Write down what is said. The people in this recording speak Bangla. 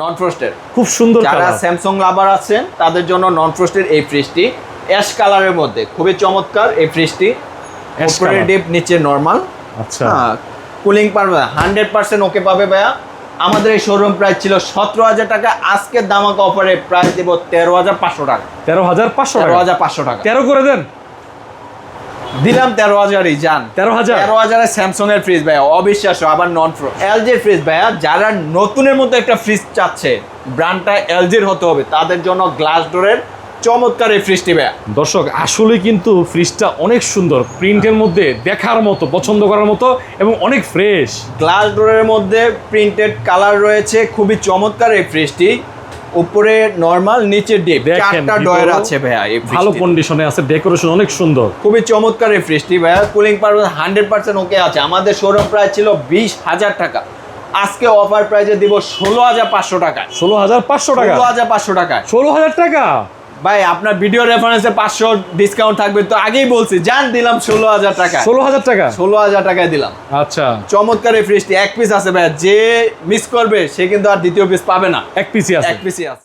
নন ফ্রস্টেড খুব সুন্দর যারা স্যামসাং লাভার আছেন তাদের জন্য নন ফ্রস্টের এই ফ্রিজটি অ্যাশ কালারের মধ্যে খুবই চমৎকার এই ফ্রিজটি উপরে ডিপ নিচে নর্মাল আচ্ছা। কুলিং পারবে হান্ড্রেড পার্সেন্ট ওকে পাবে ভাইয়া। আমাদের এই শোরুম প্রাইস ছিল সতেরো হাজার টাকা। আজকের দামাকা অফারে প্রাইস দেব তেরো হাজার পাঁচশো টাকা। তেরো হাজার পাঁচশো তেরো হাজার পাঁচশো টাকা। তেরো করে দেন? দিলাম তেরো হাজারই যান তেরো হাজার? তেরো হাজারের স্যামসং এর ফ্রিজ ভাইয়া অবিশ্বাস্য আবার নন ফ্রো এলজির ফ্রিজ ভাইয়া যারা নতুনের মতো একটা ফ্রিজ চাচ্ছে ব্র্যান্ডটা এলজির হতে হবে তাদের জন্য গ্লাস ডোরের চমৎকার এই ফ্রিজটি ভাইয়া। দর্শক আসলে কিন্তু ফ্রিজটা অনেক সুন্দর প্রিন্টের মধ্যে দেখার মতো পছন্দ করার মতো এবং অনেক ফ্রেশ গ্লাস ডোরের মধ্যে প্রিন্টেড কালার রয়েছে খুবই চমৎকার এই ফ্রিজটি উপরে নর্মাল নিচে ডিপ চারটা ডয়ার আছে ভাইয়া এই ভালো কন্ডিশনে আছে ডেকোরেশন অনেক সুন্দর। খুবই চমৎকার এই ফ্রিজটি ভাইয়া। Cooling purpose hundred percent okay আছে। আমাদের শোরুম প্রাইস ছিল বিশ হাজার টাকা। আজকে অফার প্রাইজে দিব ষোলো হাজার পাঁচশো টাকা। ষোলো হাজার পাঁচশো টাকা? ষোলো হাজার পাঁচশো টাকায় ষোলো হাজার টাকা? ভাই আপনার ভিডিও রেফারেন্সে পাঁচশো ডিসকাউন্ট থাকবে। তো আগেই বলছি জান দিলাম ষোলো হাজার টাকা। ষোলো হাজার টাকা? ষোলো হাজার টাকায় দিলাম। আচ্ছা। চমৎকার এই ফ্রিজটি এক পিস আছে ভাই যে মিস করবে সে কিন্তু আর দ্বিতীয় পিস পাবে না। এক পিসি আছে। এক পিসই আছে।